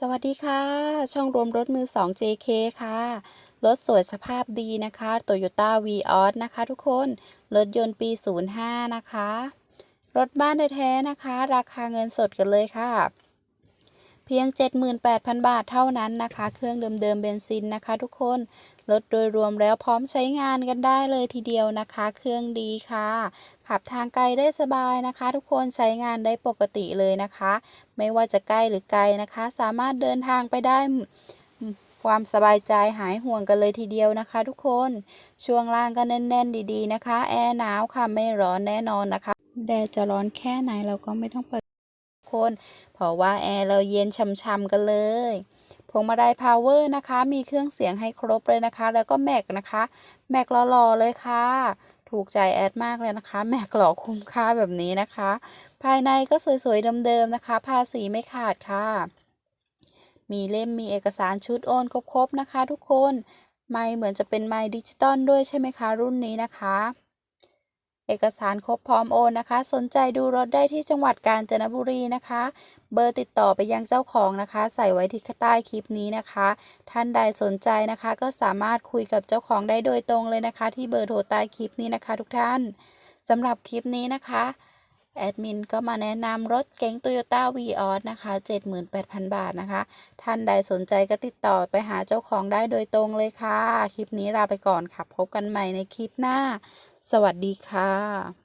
สวัสดีค่ะ ช่องรวมรถมือ 2 JK ค่ะ รถสวยสภาพดีนะคะ Toyota Vios นะคะทุกคน รถยนต์ปี 05 นะคะ รถบ้านแท้ๆนะคะ ราคาเงินสดกันเลยค่ะ เพียง 78,000 บาทเท่านั้นนะคะ เครื่องเดิมๆเบนซินนะคะ ทุกคนรถโดยรวมแล้วพร้อมใช้งานกันได้เลยทีเดียวนะคะ เครื่องดีค่ะ ขับทางไกลได้สบายนะคะ ทุกคนใช้งานได้ปกติเลยนะคะ ไม่ว่าจะใกล้หรือไกลนะคะ สามารถเดินทางไปได้ความสบายใจหายห่วงกันเลยทีเดียวนะคะ ทุกคนช่วงล่างก็แน่น ๆ ดีๆนะคะ แอร์หนาวค่ะไม่ร้อนแน่นอนนะคะ แดดจะร้อนแค่ไหนเราก็ไม่ต้องเปิด คนเพราะว่าแอร์เราเย็นช่ำๆกันเลยพวงมาลัยพาวเวอร์นะคะ มีเครื่องเสียงให้ครบเลยนะคะ แล้วก็แม็กนะคะแม็กหล่อๆเลยค่ะถูกใจแอดมากเลยนะคะ แม็กหล่อคุ้มค่าแบบนี้นะคะ ภายในก็สวยๆเดิมๆนะคะ ภาษีไม่ขาดค่ะ มีเล่มมีเอกสารชุดโอนครบๆนะคะ ทุกคนไม่เหมือนจะเป็นไม้ดิจิตอลด้วยใช่ไหมคะ รุ่นนี้นะคะ เอกสารครบพร้อมโอนนะคะ สนใจดูรถได้ที่จังหวัดกาญจนบุรีนะคะ เบอร์ติดต่อไปยังเจ้าของนะคะ ใส่ไว้ที่ใต้คลิปนี้นะคะ ท่านใดสนใจนะคะ ก็สามารถคุยกับเจ้าของได้โดยตรงเลยนะคะ ที่เบอร์โทรใต้คลิปนี้นะคะ ทุกท่านสำหรับคลิปนี้นะคะแอดมินก็มาแนะนำรถเก๋ง Toyota Vios นะคะ 78,000 บาทนะคะ ท่านใดสนใจก็ติดต่อไปหาเจ้าของได้โดยตรงเลยค่ะ คลิปนี้ลาไปก่อนค่ะ พบกันใหม่ในคลิปหน้า สวัสดีค่ะ